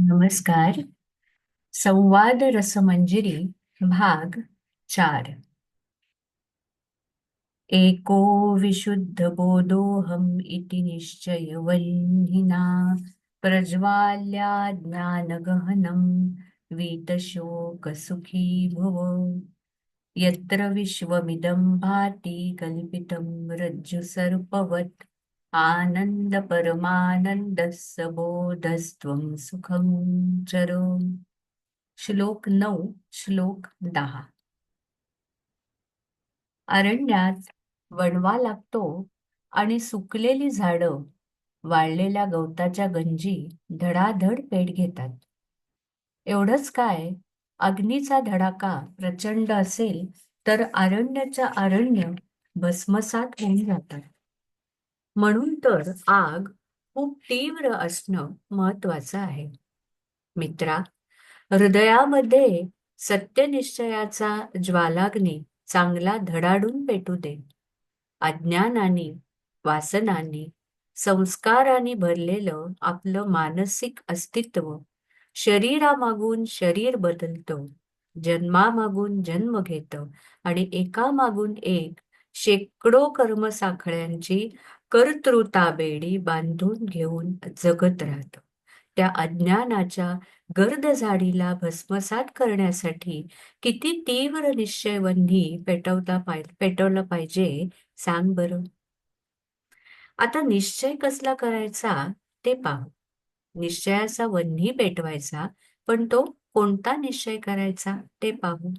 नमस्कार. संवाद रसमंजिरी भाग चार. एको विशुद्ध बोधोहम इति निश्चयवह्निना प्रज्वाल्या ज्ञानगहनं वीतशोकसुखी भव. यत्र विश्वमिदं भाति कल्पितं रज्जुसर्पवत् आनन्दपरमानन्दस्य बोधस्त्वं सुखं चरो श्लोक नऊ श्लोक दहा। अरण्यात वणवा लागतो आणि सुकलेली झाडं वाळलेल्या गवताच्या गंजी धडाधड पेट घेतात. एवढंच काय अग्नीचा धडाका प्रचंड असेल तर अरण्याच्या अरण्य भस्मसात होऊन जातात. म्हणून तर आग खूप तीव्र असणं महत्वाचं आहे. मित्रा हृदयामध्ये सत्यनिश्चयाचा ज्वालाग्नी चांगला धडाडून पेटू दे. अज्ञानाने वासनाने संस्काराने भरलेलं आपलं मानसिक अस्तित्व शरीरामागून शरीर बदलतं जन्मामागून जन्म घेतं आणि एकामागून एक शेकडो कर्मसाखळ्यांची कर्तृता बेडी बांधून घेऊन जगत राहतं. त्या अज्ञानाच्या गर्द झाडीला भस्मसात करण्यासाठी किती तीव्र निश्चयवन्ही पेटवता पाय पेटवलं पाहिजे सांग बरं. आता निश्चय कसला करायचा ते पाहू. निश्चयाचा वन्ही पेटवायचा पण तो कोणता निश्चय करायचा ते पाहू.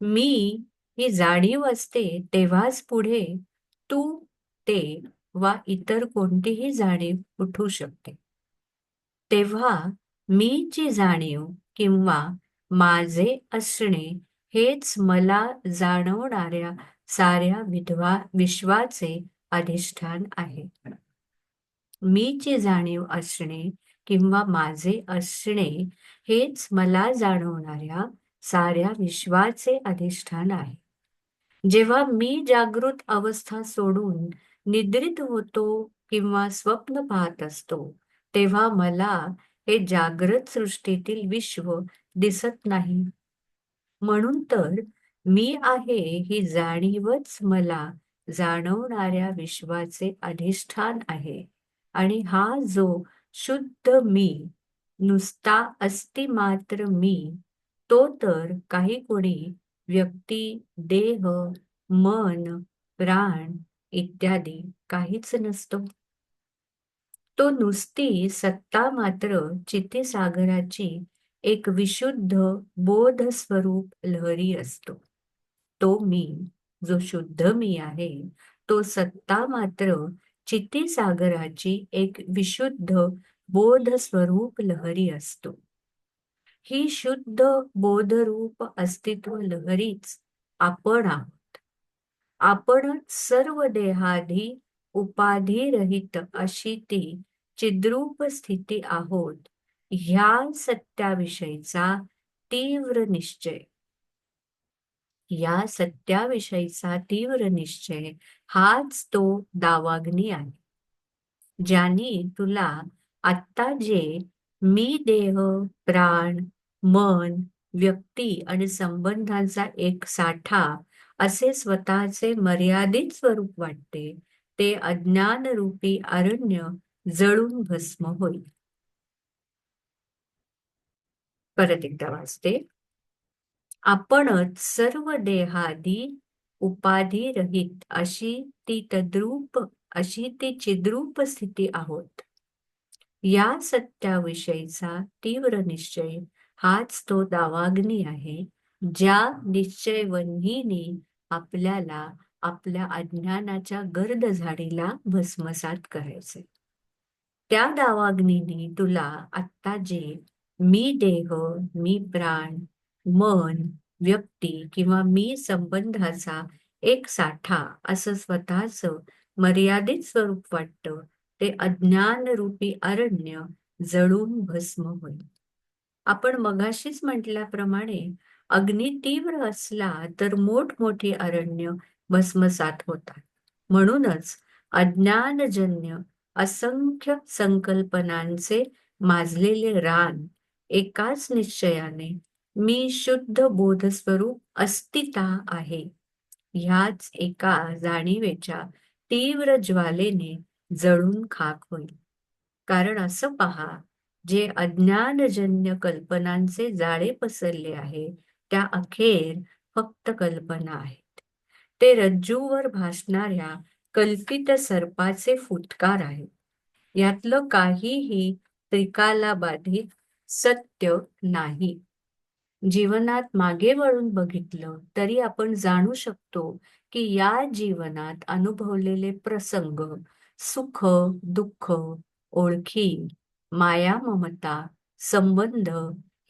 मी ही जाणीव असते तेव्हाच पुढे तू ते वा इतर कोणतीही जाणीव उठू शकते. तेव्हा मी ची जाणीव किंवा माझे असणे हेच मला जाणवणाऱ्या साऱ्या विधवा विश्वाचे अधिष्ठान आहे. मीची जाणीव असणे किंवा माझे असणे हेच मला जाणवणाऱ्या साऱ्या विश्वाचे अधिष्ठान आहे. जेव्हा मी जागृत अवस्था सोडून निद्रित होतो किंवा स्वप्न पाहत असतो तेव्हा मला हे जागृत सृष्टीतील विश्व दिसत नाही. म्हणून तर मी आहे ही जाणीवच मला जाणवणाऱ्या विश्वाचे अधिष्ठान आहे आणि हा जो शुद्ध मी नुसता अस्ति मात्र मी तो तर काही कोणी व्यक्ती देह मन प्राण इत्यादी काहीच नसतो. तो नुसती सत्ता मात्र चित्तीसागराची एक विशुद्ध बोध स्वरूप लहरी असतो. तो मी जो शुद्ध मी आहे तो सत्ता मात्र चित्तीसागराची एक विशुद्ध बोध स्वरूप लहरी असतो. ही शुद्ध बोधरूप अस्तित्व लहरीच आपण आहोत. आपणच सर्व देहाधी उपाधिरहित अशी ती चिद्रूप स्थिती आहोत. ह्या सत्याविषयीचा तीव्र निश्चय. या सत्याविषयीचा तीव्र निश्चय हाच तो दावाग्नी आहे. ज्याने तुला आत्ता जे मी देह प्राण मन व्यक्ती आणि संबंधांचा एक साठा असे स्वतःचे मर्यादित स्वरूप वाटते. ते अज्ञानरूपी अरण्य जळून भस्म होईल. परत एकदा वाचते. आपणच सर्व देहादी उपाधी रहित अशी ती तद्रूप अशी ती चिद्रूप स्थिती आहोत. या सत्याविषयीचा तीव्र निश्चय हाच तो दावाग्नी आहे ज्या निश्चयवन्हीने आपल्याला आपल्या अज्ञानाच्या गर्द झाडीला भस्मसात करायचे त्या दावाग्नीने तुला आत्ता जे मी देह मी प्राण मन व्यक्ती किंवा मी संबंधाचा एक साठा असं स्वतःच मर्यादित स्वरूप वाटतं ते अज्ञान रूपी अरण्य जळून भस्म होईल. आपण मगाशीच म्हटल्याप्रमाणे अग्नी तीव्र असला तर मोठमोठी अरण्य भस्मसात होतात. म्हणूनच अज्ञानजन्य असंख्य संकल्पनांचे माजलेले रान एकाच निश्चयाने मी शुद्ध बोधस्वरूप अस्तिता आहे. ह्याच एका जाणीवेच्या तीव्र ज्वालेने जळून खाक होईल. कारण असं पहा जे अज्ञानजन्य कल्पनांचे जाळे पसरले आहे त्या अखेर फक्त कल्पना आहेत. ते रज्जूवर भासणाऱ्या कल्पित सर्पाचे फुटकार आहेत. यातलं काहीही त्रिकाला बाधित सत्य नाही. जीवनात मागे वळून बघितलं तरी आपण जाणू शकतो की या जीवनात अनुभवलेले प्रसंग सुख दुःख ओळखी माया ममता संबंध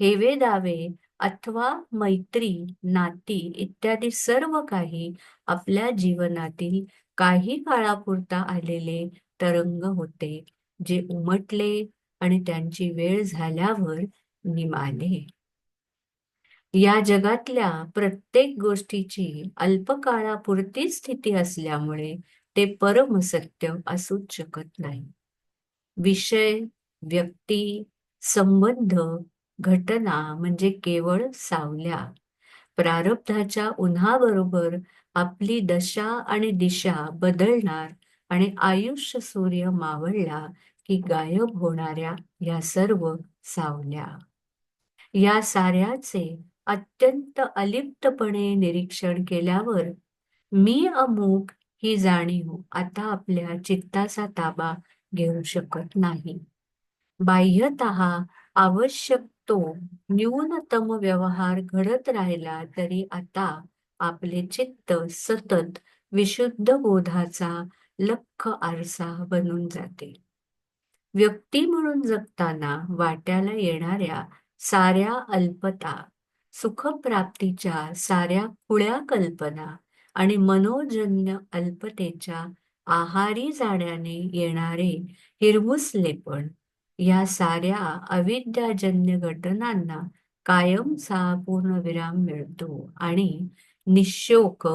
हेवे दावे अथवा मैत्री नाती इत्यादी सर्व काही आपल्या जीवनातील काही काळापुरता आलेले तरंग होते जे उमटले आणि त्यांची वेळ झाल्यावर निमाले. या जगातल्या प्रत्येक गोष्टीची अल्पकाळापुरती स्थिती असल्यामुळे ते परमसत्य असूच शकत नाही. विषय व्यक्ती संबंध घटना म्हणजे केवळ सावल्या. प्रारब्धाच्या उन्हाबरोबर आपली दशा आणि दिशा बदलणार आणि आयुष्य सूर्य मावळला की गायब होणाऱ्या या सर्व सावल्या. या साऱ्याचे अत्यंत अलिप्तपणे निरीक्षण केल्यावर मी अमुक ही जाणीव आता आपल्या चित्ताचा ताबा घेऊ शकत नाही. बाह्यत आवश्यक तो न्यूनतम व्यवहार घडत राहिला तरी आता आपले चित्त सतत विशुद्ध बोधाचा लख आरसा बनून जाते. व्यक्ती म्हणून जगताना वाट्याला येणाऱ्या साऱ्या अल्पता सुखप्राप्तीच्या साऱ्या खुळ्या कल्पना आणि मनोजन्य अल्पतेच्या आहारी जाण्याने येणारे हिरमुसलेपण या साऱ्या अविद्याजन्य घटनांना कायमचा पूर्णविराम मिळतो आणि निशोक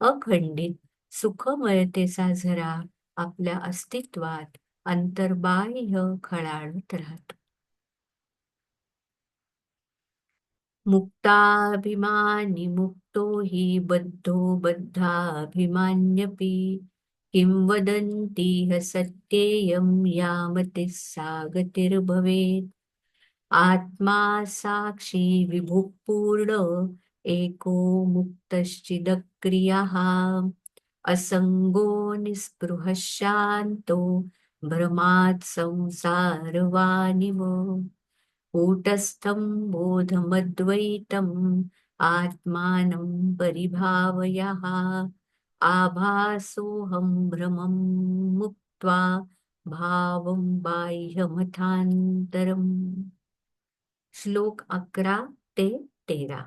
अखंडित सुखमयतेचा झरा आपल्या अस्तित्वात अंतर्बाह्य खळाळत राहतो. मुक्ताभिमानी मुक्तो हि बद्धो बद्धाभिमान्यपी किं वदन्ति सत्येयं यामतिः आत्मा साक्षी विभुपूर्ण एको मुक्तश्चिदक्रियः। असंगो निस्पृह शान्तो भ्रमात् संसारवानिव। कूटस्थं बोधमद्वैतम् आत्मानं परिभावयः। आभासोऽहं भ्रमं मुक्त्वा भावं बाह्यमथान्तरम्। श्लोक अकरा ते तेरा।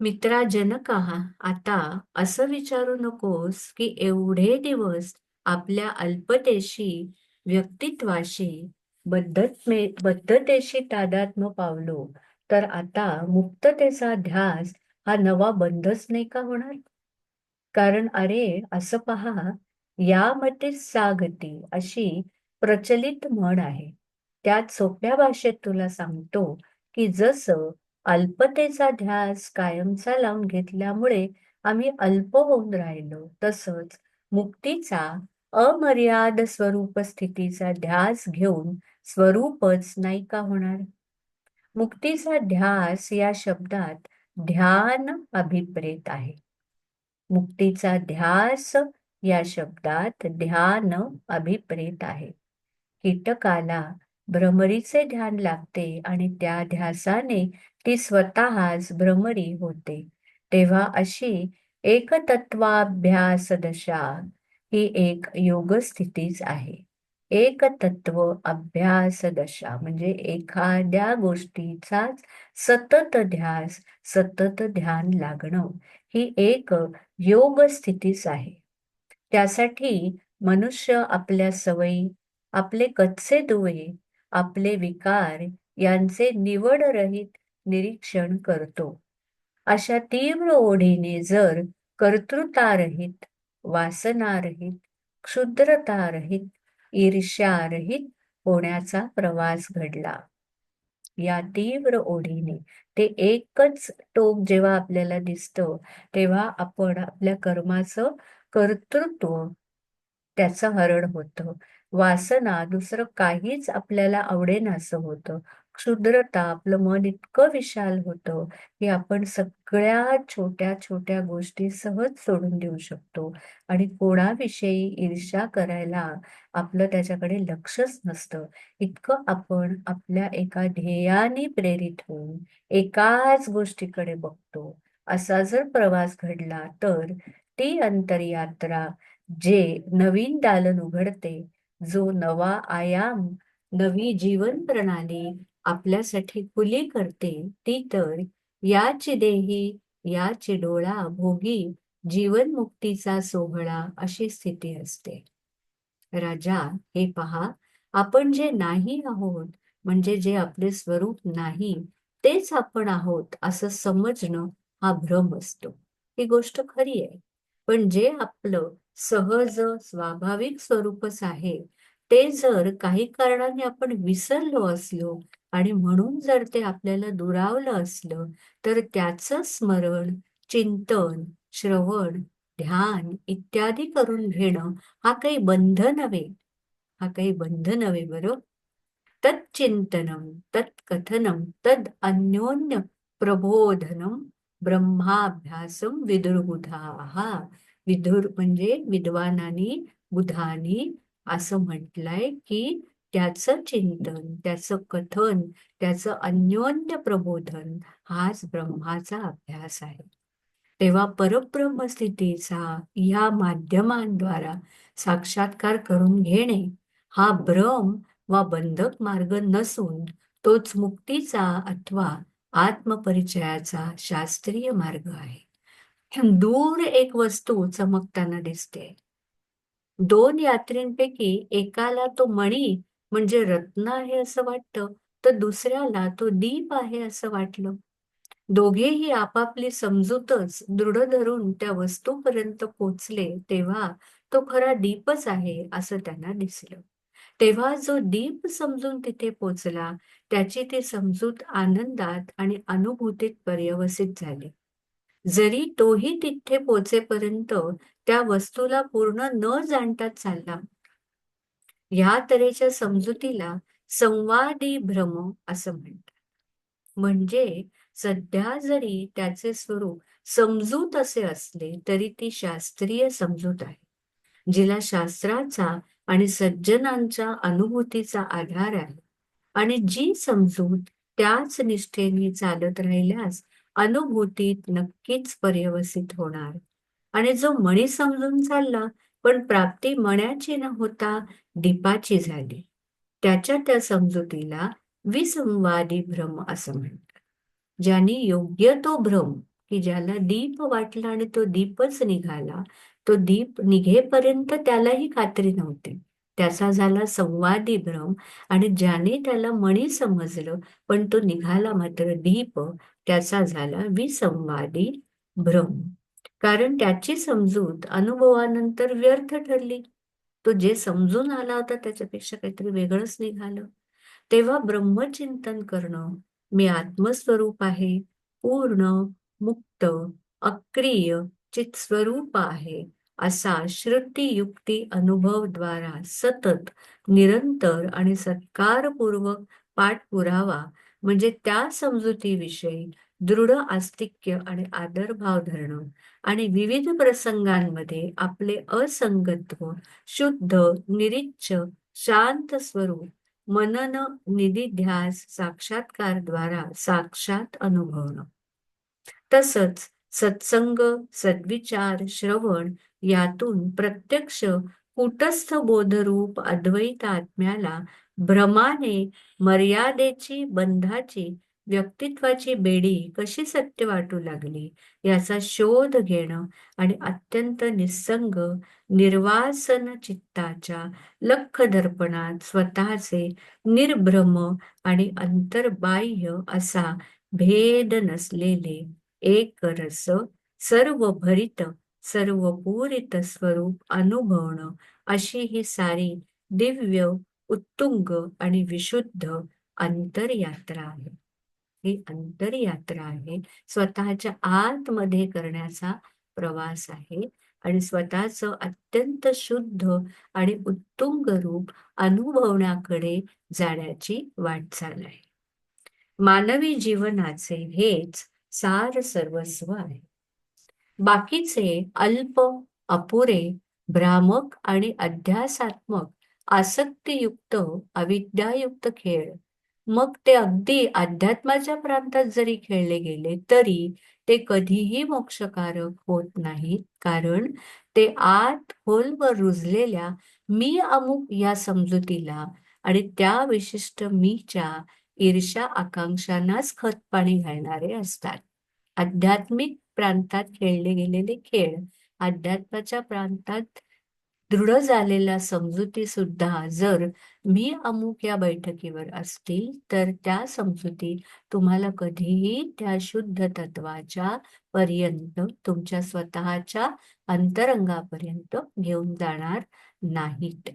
मित्रा जनका आता असं विचारू नकोस की एवढे दिवस आपल्या अल्पतेशी व्यक्तित्वाशी बद्धत्मे बद्धतेशी तादात्म पावलो तर आता मुक्ततेचा ध्यास हा नवा बंधच नाही का होणार? कारण अरे असं पहा या मते सागती अशी प्रचलित म्हण आहे. त्यात सोप्या भाषेत तुला सांगतो की जसं अल्पतेचा ध्यास कायमचा लावून घेतल्यामुळे आम्ही अल्प होऊन राहिलो तसंच मुक्तीचा अमर्याद स्वरूप स्थितीचा ध्यास घेऊन स्वरूपच नाही का होणार? मुक्तीचा ध्यास या शब्दात ध्यान अभिप्रेत आहे. मुक्तीचा ध्यास या शब्दात ध्यान अभिप्रेत आहे. कीटकाला भ्रमरीचे ध्यान लागते आणि त्या ध्यासाने ती स्वतःच भ्रमरी होते. तेव्हा अशी एकतत्वाभ्यास दशा ही एक योग स्थितीच आहे. एक तत्व अभ्यास दशा म्हणजे एखाद्या गोष्टीचाच सतत ध्यास सतत ध्यान लागणं. ही एक योग स्थितीच आहे. त्यासाठी मनुष्य आपल्या सवयी आपले कच्चे दुवे आपले विकार यांचे निवडरहित निरीक्षण करतो. अशा तीव्र ओढीने जर कर्तृतारहित वासनारहित क्षुद्रतारहित ईर्ष्यारहित होण्याचा प्रवास घडला. या तीव्र ओढीने ते एकच टोक जेव्हा आपल्याला दिसतं तेव्हा आपण आपल्या कर्माचं कर्तृत्व त्याचं हरण होतं. वासना दुसरं काहीच आपल्याला आवडेन असं होतं. क्षुद्रता आपलं मन इतकं विशाल होतं की आपण सगळ्या छोट्या छोट्या गोष्टी सहज सोडून देऊ शकतो. आणि कोणाविषयी ईर्ष्या करायला आपलं त्याच्याकडे लक्षच नसतं. इतकं आपण आपल्या एका ध्येयाने प्रेरित होऊन एकाच गोष्टीकडे बघतो. असा जर प्रवास घडला तर ती अंतरयात्रा जे नवीन दालन उघडते जो नवा आयाम नवी जीवन प्रणाली आपल्यासाठी खुली करते ती तर याची देही याची डोळा भोगी जीवनमुक्तीचा सोहळा अशी स्थिती असते. राजा हे पहा आपण जे नाही आहोत म्हणजे जे आपले स्वरूप नाही तेच आपण आहोत असं समजणं हा भ्रम असतो. ही गोष्ट खरी आहे. पण जे आपलं सहज स्वाभाविक स्वरूपच आहे ते जर काही कारणाने आपण विसरलो असलो आणि म्हणून जर ते आपल्याला दुरावलं असलं तर त्याचं स्मरण चिंतन श्रवण ध्यान इत्यादी करून घेणं हा काही बंध नव्हे. हा काही बंध नव्हे बरं तत्चिंतनम तत्कथनम तद अन्योन्य प्रबोधनम ब्रह्माभ्यासम विदुर्बुधा. विदुर म्हणजे विद्वानानी बुधानी असं म्हटलंय की त्याचं चिंतन त्याचं कथन त्याचं अन्योन्य प्रबोधन हाच ब्रह्माचा अभ्यास आहे. तेव्हा परब्रह्म स्थितीचा या माध्यमांद्वारा साक्षात्कार करून घेणे हा भ्रम वा बंधक मार्ग नसून तोच मुक्तीचा अथवा आत्मपरिचयाचा शास्त्रीय मार्ग आहे. दूर एक वस्तू चमकताना दिसते. दोन यात्रींपैकी एकाला तो मणी म्हणजे रत्न आहे असं वाटतं तर दुसऱ्याला तो दीप आहे असं वाटलं. दोघेही आपापली समजूतच दृढ धरून त्या वस्तूपर्यंत पोचले तेव्हा तो खरा दीपच आहे असं त्यांना दिसलं. तेव्हा जो दीप समजून तिथे पोचला त्याची ती समजूत आनंदात आणि अनुभूतीत पर्यवसित झाली. जरी तोही तिथे पोचेपर्यंत त्या वस्तूला पूर्ण न जाणता चालला ह्या तऱ्हेच्या समजुतीला संवादी भ्रम असं म्हणतात. म्हणजे सध्या जरी त्याचे स्वरूप समजूत असे असले तरी ती शास्त्रीय समजूत आहे जिला शास्त्राचा आणि सज्जनांच्या अनुभूतीचा आधार आहे. आणि जी समजूत त्याच निष्ठेने चालत राहिल्यास अनुभूतीत नक्कीच पर्यवसित होणार. आणि जो मणी समजून चालला पण प्राप्ती मण्याची न होता दीपाची झाली. त्याच्या त्या समजुतीला विसंवादी भ्रम असं म्हणतात. ज्याने योग्य तो भ्रम की ज्याला दीप वाटला आणि तो दीपच निघाला तो दीप निघेपर्यंत त्यालाही खात्री नव्हती. त्याचा झाला संवादी भ्रम आणि ज्याने त्याला मणी समजलं पण तो निघाला मात्र दीप त्याचा झाला विसंवादी भ्रम. कारण त्याची समजूत अनुभवानंतर व्यर्थ ठरली. तो जे समजून आला होता त्याच्यापेक्षा काहीतरी वेगळंच निघालं. तेव्हा ब्रह्मचिंतन करणं मी आत्मस्वरूप आहे पूर्ण मुक्त अक्रिय चितस्वरूप आहे असा श्रुती युक्ती अनुभवद्वारा सतत निरंतर आणि सत्कारपूर्वक पाठपुरावा म्हणजे त्या समजुतीविषयी दृढ आस्तिक्य आणि आदरभाव धरणं आणि विविध प्रसंगांमध्ये आपले असंगत्व शुद्ध निरीच्छ शांत स्वरूप मनन निधिध्यास साक्षात्कारद्वारा साक्षात अनुभवणं. तसंच सत्संग सद्विचार श्रवण यातून प्रत्यक्ष कुटस्थ बोधरूप अद्वैत आत्म्याला भ्रमाने मर्यादेची बंधाची व्यक्तित्वाची बेडी कशी सत्य वाटू लागली याचा शोध घेणं आणि अत्यंत निसंग निर्वासन चित्ताच्या लख दर्पणात स्वतःचे निर्भ्रम आणि अंतर्बाह्य असा भेद नसलेले एक रस सर्व भरित सर्व पूरित स्वरूप अनुभवणं अशी ही सारी दिव्य उत्तुंग आणि विशुद्ध अंतरयात्रा आहे. ही अंतरयात्रा आहे. स्वतःच्या आतमध्ये करण्याचा प्रवास आहे. आणि स्वतःचं अत्यंत शुद्ध आणि उत्तुंग रूप अनुभवण्याकडे जाण्याची वाटचाल आहे. मानवी जीवनाचे हेच सार सर्वस्व आहे. बाकीचे अल्प अपुरे भ्रामक आणि अध्यासात्मक आसक्तीयुक्त अविद्यायुक्त खेळ मग ते अगदी अध्यात्माच्या प्रांतात जरी खेळले गेले तरी ते कधीही मोक्षकारक होत नाहीत. कारण ते आत खोलवर रुजलेल्या मी अमुक या समजुतीला आणि त्या विशिष्ट मीच्या ईर्षा आकांक्षांनाच खतपाणी घालणारे असतात. आध्यात्मिक प्रांतात खेळले गेलेले खेळ अध्यात्माच्या प्रांतात दृढ झालेल्या समजुती सुद्धा जर मी अमुक या बैठकीवर असतील तर त्या समजुती तुम्हाला कधीही त्या शुद्ध तत्वाच्या पर्यंत तुमच्या स्वतःच्या अंतरंगापर्यंत घेऊन जाणार नाहीत.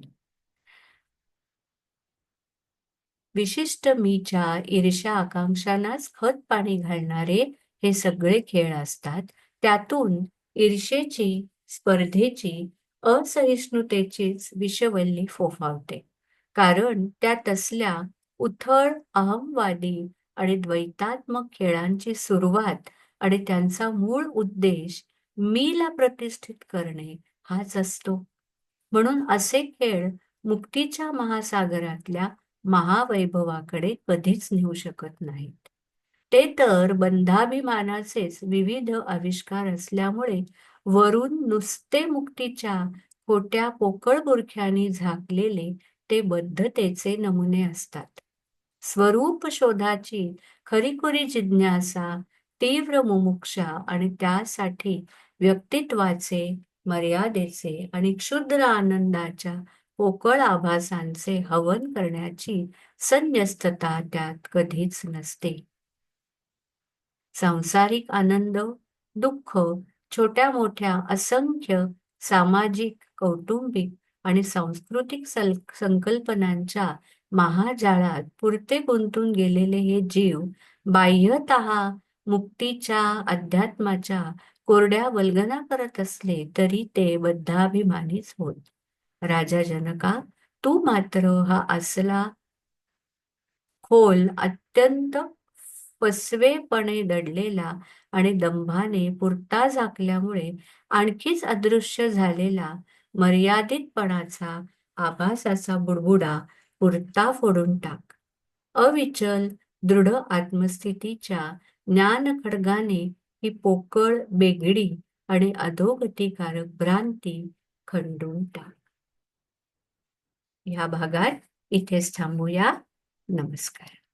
विशिष्ट मीच्या ईर्षा आकांक्षांनाच खत पाणी घालणारे हे सगळे खेळ असतात. त्यातून ईर्षेची स्पर्धेची असहिष्णुतेचीच विषवल्ली फोफावते. कारण त्या तसल्या उथळ अहमवादी आणि द्वैतात्मक खेळांची सुरुवात आणि त्यांचा मूळ उद्देश मीला प्रतिष्ठित करणे हाच असतो. म्हणून असे खेळ मुक्तीच्या महासागरातल्या महावैभवाकडे कधीच नेऊ शकत नाहीत. ते तर बंधाभिमानाचेच विविध आविष्कार असल्यामुळे वरून नुसते मुक्तीच्या खोट्या पोकळ बुरख्याने झाकलेले ते बद्धतेचे नमुने असतात. स्वरूप शोधाची खरीखुरी जिज्ञासा तीव्र मुमुक्षा आणि त्यासाठी व्यक्तित्वाचे मर्यादेचे आणि क्षुद्र आनंदाच्या पोकळ आभासांचे हवन करण्याची संन्यस्तता त्यात कधीच नसते. सांसारिक आनंद दुःख छोट्या मोठ्या असंख्य सामाजिक कौटुंबिक आणि सांस्कृतिक संकल्पनांच्या महाजाळात पुरते गुंतून गेलेले हे जीव बाह्यत मुक्तीच्या अध्यात्माच्या कोरड्या वल्गना करत असले तरी ते बद्धाभिमानीच होत. राजा जनका तू मात्र हा असला खोल अत्यंत फसवेपणे दडलेला आणि दंभाने पुरता झाकल्यामुळे आणखीच अदृश्य झालेला मर्यादितपणाचा आभासाचा बुडबुडा पुरता फोडून टाक. अविचल दृढ आत्मस्थितीच्या ज्ञान खडगाने ही पोकळ बेगडी आणि अधोगतिकारक भ्रांती खंडून टाक. या भागात इथेच थांबूया. नमस्कार.